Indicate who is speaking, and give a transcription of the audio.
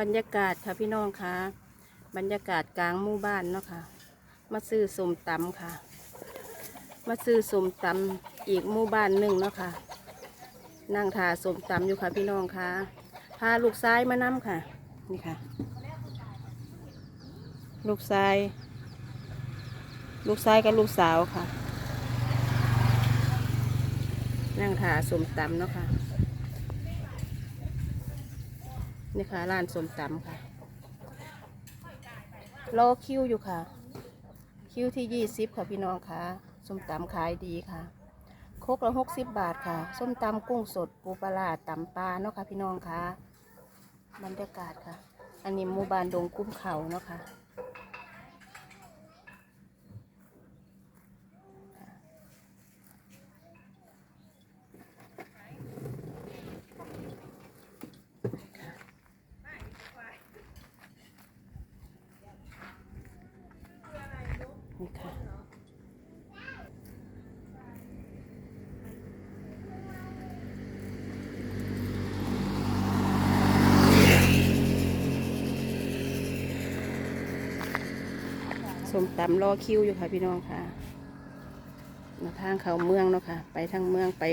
Speaker 1: บรรยากาศค่ะพี่น้องคะบรรยากาศกลางหมู่บ้านเนาะค่ะ มาซื้อสมตำค่ะ มาซื้อสมตำอีกหมู่บ้านหนึ่งเนาะค่ะ นั่งทาสมตำอยู่ค่ะพี่น้องคะพาลูกซ้ายมานํค่ะ นี่ค่ะ ลูกซ้าย ลูกซ้ายกับลูกสาวค่ะ นั่งทาสมตำเนาะค่ะ นี่ค่ะร้านสมตำค่ะรอคิวอยู่ค่ะ คิวที่ยี่สิบค่ะพี่น้องค่ะส้มตำขายดีค่ะคกละหกสิบบาทค่ะ ส้มตำกุ้งสดปูปลาร้าตำปลาเนาะค่ะพี่น้องค่ะบรรยากาศค่ะ อันนี้หมู่บ้านดงกุ้มเขาเนาะค่ะ นี่ค่ะสมตำรอคิวอยู่ค่ะพี่น้องค่ะมาทางเขาเมืองเนาะค่ะ ไปทางเมืองไป